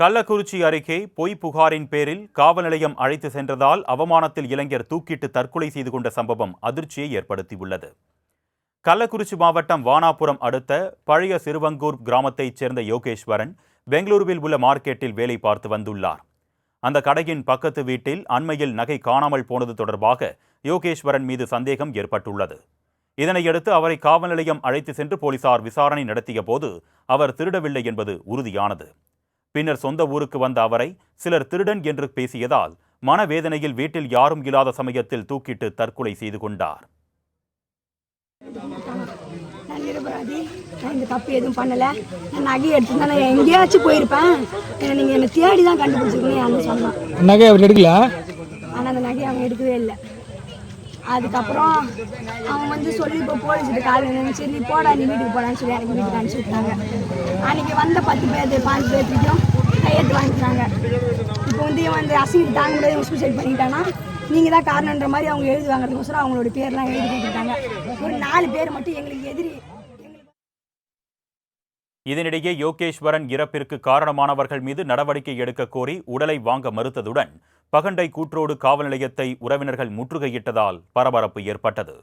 கள்ளக்குறிச்சி அருகே பொய் புகாரின் பேரில் காவல் நிலையம் அழைத்து சென்றதால் அவமானத்தில் இளைஞர் தூக்கிட்டு தற்கொலை செய்து கொண்ட சம்பவம் அதிர்ச்சியை ஏற்படுத்தியுள்ளது. கள்ளக்குறிச்சி மாவட்டம் வானாபுரம் அடுத்த பழைய சிறுவங்கூர் கிராமத்தைச் சேர்ந்த யோகேஸ்வரன் பெங்களூருவில் உள்ள மார்க்கெட்டில் வேலை பார்த்து வந்துள்ளார். அந்த கடையின் பக்கத்து வீட்டில் அண்மையில் நகை காணாமல் போனது தொடர்பாக யோகேஸ்வரன் மீது சந்தேகம் ஏற்பட்டுள்ளது. இதனையடுத்து அவரை காவல் நிலையம் அழைத்து சென்று போலீசார் விசாரணை நடத்திய போது அவர் திருடவில்லை என்பது உறுதியானது. பின்னர் சொந்த ஊருக்கு வந்த அவரை சிலர் திருடன் என்று பேசியதால் மனவேதனையில் வீட்டில் யாரும் இல்லாத சமயத்தில் தூக்கிட்டு தற்கொலை செய்து கொண்டார். நான் இந்த தப்பு எதுவும் பண்ணலை. நான் நகையை எடுத்துருந்தா நான் எங்கேயாச்சும் போயிருப்பேன். என்னை நீங்கள் என்னை தேடி தான் கண்டுபிடிச்சிருக்கணும் அந்த சொன்னான். நகை அவர் எடுக்கல ஆனால் அந்த நகையை அவன் எடுக்கவே இல்லை. அதுக்கப்புறம் அவன் வந்து சொல்லி இப்போ போலீஸ்கிட்ட கால் சரி நீ போடா நீ வீட்டுக்கு போடான்னு சொல்லி எனக்கு வீட்டுக்கு அனுப்பிச்சி விட்டாங்க அன்றைக்கி வந்த பத்து பேர் பாஞ்சு பேர்த்துக்கும் கையெழுத்து வாங்கிக்கிறாங்க இப்போ வந்து இவன் அந்த அசிங்கத்தை தாங்க முடியாது இவன் சூசைட் பண்ணிட்டான்னா நீங்கள் தான் காரணன்ற மாதிரி அவங்க எழுதி வாங்குறதுக்கோசரம் அவங்களோட பேர்லாம் எழுதி கொடுத்துருக்காங்க. ஒரு நாலு பேர் மட்டும் எங்களுக்கு எதிரி இதனிடையே யோகேஸ்வரன் இறப்பிற்கு காரணமானவர்கள் மீது நடவடிக்கை எடுக்க கோரி உடலை வாங்க மறுத்ததுடன் பகண்டை கூற்றோடு காவல் நிலையத்தை உறவினர்கள் முற்றுகையிட்டதால் பரபரப்பு ஏற்பட்டது.